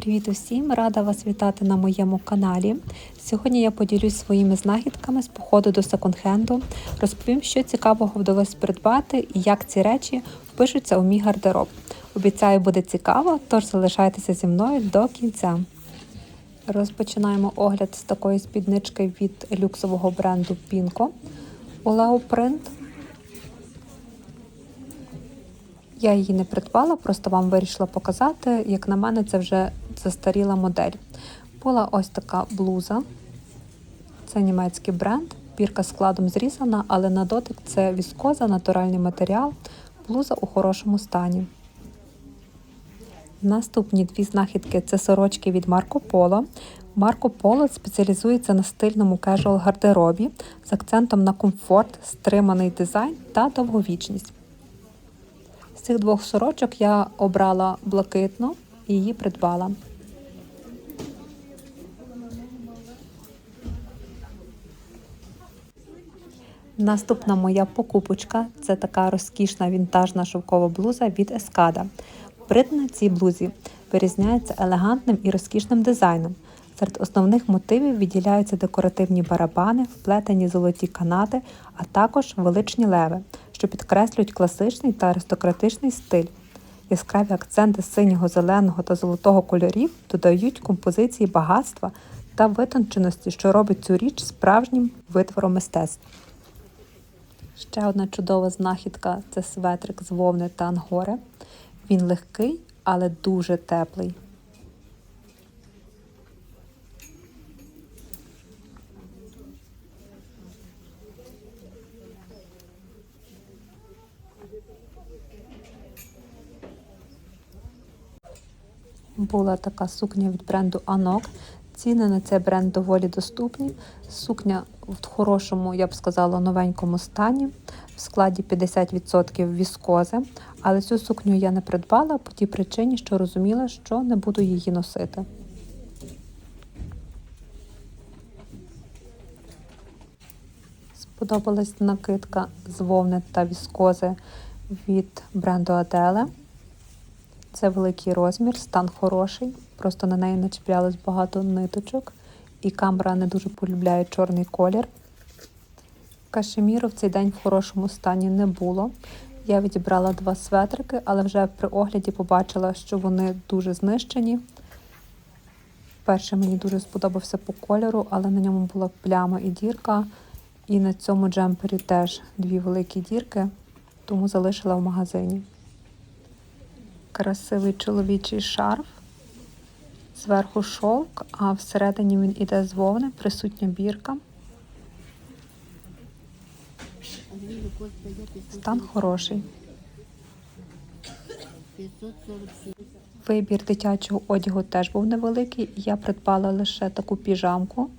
Привіт усім! Рада вас вітати на моєму каналі. Сьогодні я поділюсь своїми знахідками з походу до секонд-хенду. Розповім, що цікавого вдалося придбати і як ці речі впишуться у мій гардероб. Обіцяю, буде цікаво, тож залишайтеся зі мною до кінця. Розпочинаємо огляд з такої спіднички від люксового бренду Pinko у Leoprint. Я її не придбала, просто вам вирішила показати. Як на мене, це вже застаріла модель. Була ось така блуза. Це німецький бренд. Бірка складом зрізана, але на дотик це віскоза, натуральний матеріал, блуза у хорошому стані. Наступні дві знахідки це сорочки від Марко Поло. Марко Поло спеціалізується на стильному кежуал гардеробі з акцентом на комфорт, стриманий дизайн та довговічність. Цих двох сорочок я обрала блакитну і її придбала. Наступна моя покупочка це така розкішна вінтажна шовкова блуза від Ескада. Придана цій блузі вирізняється елегантним і розкішним дизайном. Серед основних мотивів відділяються декоративні барабани, вплетені золоті канати, а також величні леви, що підкреслюють класичний та аристократичний стиль. Яскраві акценти синього, зеленого та золотого кольорів додають композиції багатства та витонченості, що робить цю річ справжнім витвором мистецтва. Ще одна чудова знахідка це светрик з вовни та ангори. Він легкий, але дуже теплий. Була така сукня від бренду Anok. Ціни на цей бренд доволі доступні. Сукня в хорошому, я б сказала, новенькому стані, в складі 50% віскози. Але цю сукню я не придбала по тій причині, що розуміла, що не буду її носити. Сподобалась накидка з вовни та віскози від бренду Adele. Це великий розмір, стан хороший. Просто на неї начіплялось багато ниточок, і камера не дуже полюбляє чорний колір. Кашеміру в цей день в хорошому стані не було. Я відібрала два светрики, але вже при огляді побачила, що вони дуже знищені. Перший мені дуже сподобався по кольору, але на ньому була пляма і дірка. І на цьому джемпері теж дві великі дірки, тому залишила в магазині красивий чоловічий шарф. Зверху шовк, а всередині він іде з вовни, присутня бірка. Стан хороший. Вибір дитячого одягу теж був невеликий. Я придбала лише таку піжамку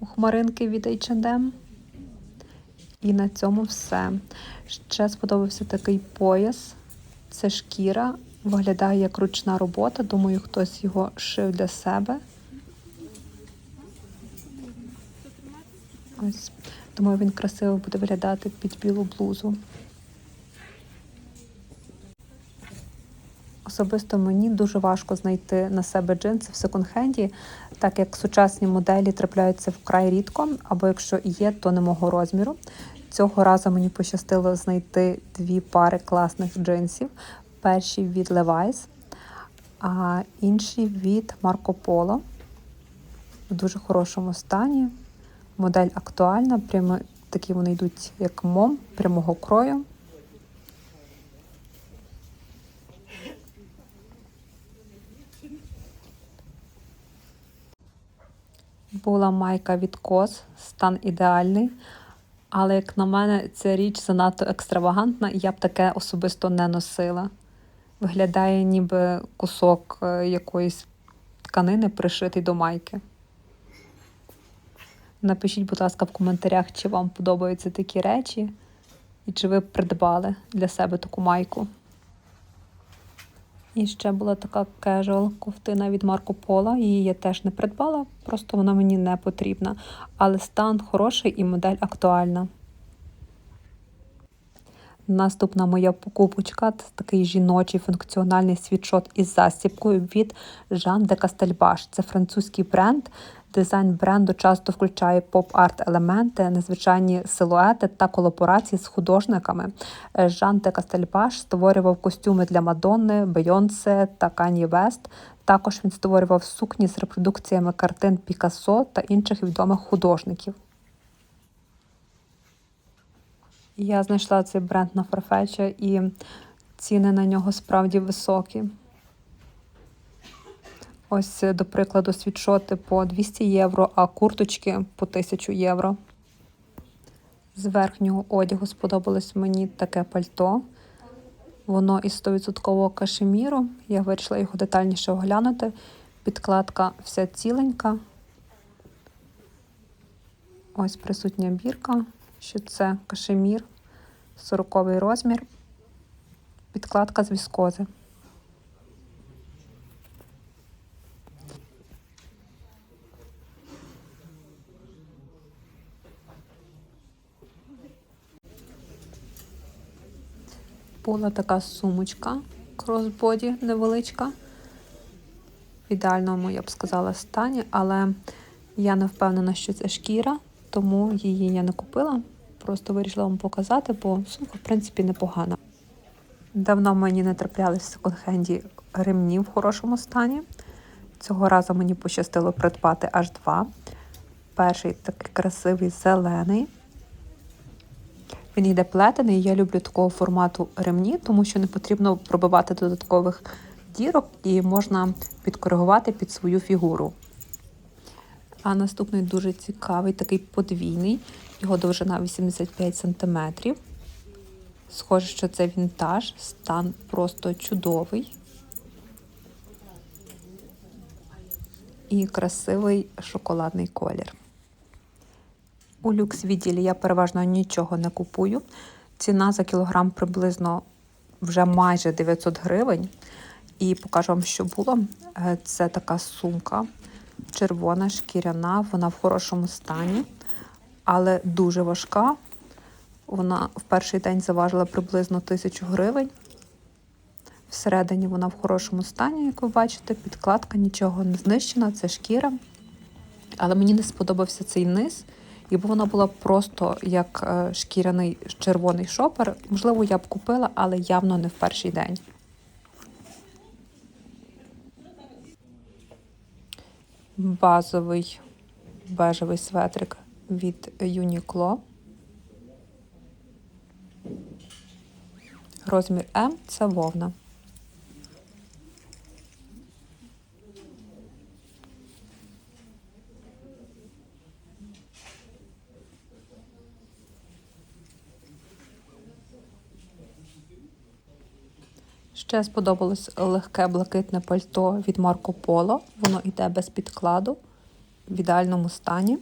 у хмаринки від H&M. І на цьому все. Ще сподобався такий пояс. Це шкіра, виглядає як ручна робота. Думаю, хтось його шив для себе. Ось. Думаю, він красиво буде виглядати під білу блузу. Особисто мені дуже важко знайти на себе джинси в секонд-хенді, так як сучасні моделі трапляються вкрай рідко, або якщо є, то не мого розміру. Цього разу мені пощастило знайти дві пари класних джинсів. Перші від Levi's, а інші від Marco Polo. В дуже хорошому стані. Модель актуальна, прямо такі вони йдуть як мом прямого крою. Була майка від кос, стан ідеальний. Але, як на мене, ця річ занадто екстравагантна, і я б таке особисто не носила. Виглядає ніби кусок е, якоїсь тканини, пришитий до майки. Напишіть, будь ласка, в коментарях, чи вам подобаються такі речі, і чи ви придбали для себе таку майку. І ще була така кежуал ковтина від Марко Пола. Її я теж не придбала, просто вона мені не потрібна. Але стан хороший і модель актуальна. Наступна моя покупочка це такий жіночий функціональний світшот із застібкою від Jean de Castelbach. Це французький бренд. Дизайн бренду часто включає поп-арт елементи, незвичайні силуети та колаборації з художниками. Жан де Кастельбаш створював костюми для Мадонни, Бейонсе та Кані Вест. Також він створював сукні з репродукціями картин Пікассо та інших відомих художників. Я знайшла цей бренд на Farfetch і ціни на нього справді високі. Ось, до прикладу, світшоти по 200 євро, а курточки по 1000 євро. З верхнього одягу сподобалось мені таке пальто. Воно із 100% кашеміру. Я вирішила його детальніше оглянути. Підкладка вся ціленька. Ось присутня бірка, що це кашемір, 40 розмір, підкладка з віскози. Була така сумочка кросбоді невеличка. В ідеальному, я б сказала, стані, але я не впевнена, що це шкіра, тому її я не купила. Просто вирішила вам показати, бо сумка, в принципі, непогана. Давно мені не траплялись в секонд-хенді ремні в хорошому стані. Цього разу мені пощастило придбати аж два. Перший такий красивий зелений. Він йде плетений. Я люблю такого формату ремні, тому що не потрібно пробивати додаткових дірок і можна підкоригувати під свою фігуру. А наступний дуже цікавий, такий подвійний, його довжина 85 см. Схоже, що це вінтаж, стан просто чудовий. І красивий шоколадний колір. У люкс відділі я переважно нічого не купую. Ціна за кілограм приблизно вже майже 900 гривень. І покажу вам, що було. Е, це така сумка червона, шкіряна, вона в хорошому стані, але дуже важка. Вона в перший день заважила приблизно 1000 гривень. Всередині вона в хорошому стані, як ви бачите, підкладка нічого не знищена, це шкіра. Але мені не сподобався цей низ. Якби вона була просто як е, шкіряний червоний шопер, можливо, я б купила, але явно не в перший день. Базовий бежевий светрик від Uniqlo. Розмір М це вовна. Ще сподобалось легке блакитне пальто від Марко Поло. Воно йде без підкладу в ідеальному стані.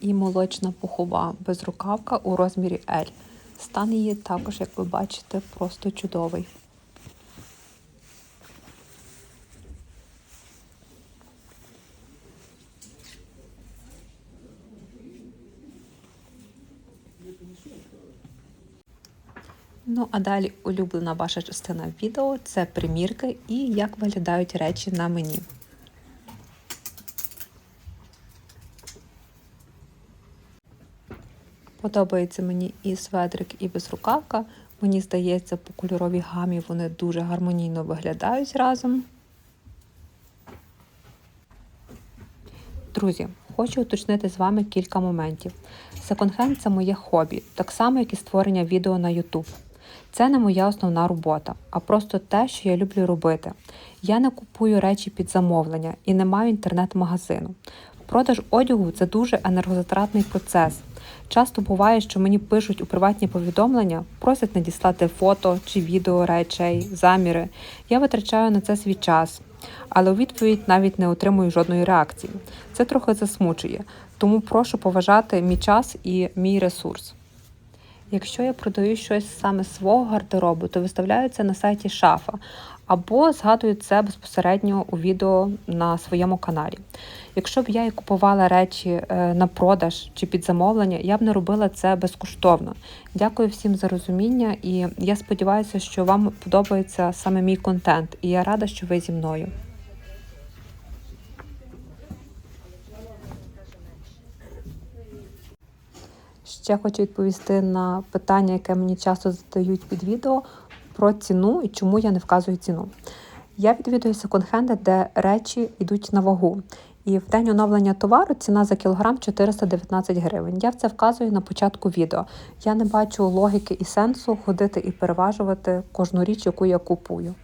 І молочна пухова безрукавка у розмірі L. Стан її також, як ви бачите, просто чудовий. Ну, а далі улюблена ваша частина відео це примірки і як виглядають речі на мені. Подобається мені і светрик, і безрукавка. Мені здається, по кольоровій гамі вони дуже гармонійно виглядають разом. Друзі, хочу уточнити з вами кілька моментів. Секонд-хенд – це моє хобі, так само, як і створення відео на YouTube. Це не моя основна робота, а просто те, що я люблю робити. Я не купую речі під замовлення і не маю інтернет-магазину. Продаж одягу це дуже енергозатратний процес. Часто буває, що мені пишуть у приватні повідомлення, просять надіслати фото чи відео речей, заміри. Я витрачаю на це свій час, але у відповідь навіть не отримую жодної реакції. Це трохи засмучує, тому прошу поважати мій час і мій ресурс. Якщо я продаю щось саме свого гардеробу, то виставляю це на сайті шафа або згадую це безпосередньо у відео на своєму каналі. Якщо б я і купувала речі е, на продаж чи під замовлення, я б не робила це безкоштовно. Дякую всім за розуміння, і я сподіваюся, що вам подобається саме мій контент, і я рада, що ви зі мною. Ще хочу відповісти на питання, яке мені часто задають під відео про ціну і чому я не вказую ціну. Я відвідую секонд-хенди, де речі йдуть на вагу. І в день оновлення товару ціна за кілограм 419 гривень. Я в це вказую на початку відео. Я не бачу логіки і сенсу ходити і переважувати кожну річ, яку я купую.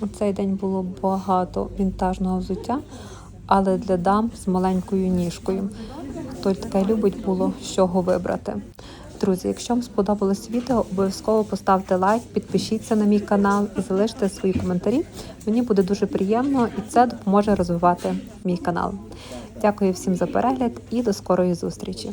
У цей день було багато вінтажного взуття, але для дам з маленькою ніжкою. Хто таке любить, було з чого вибрати. Друзі, якщо вам сподобалось відео, обов'язково поставте лайк, підпишіться на мій канал і залиште свої коментарі. Мені буде дуже приємно і це допоможе розвивати мій канал. Дякую всім за перегляд і до скорої зустрічі!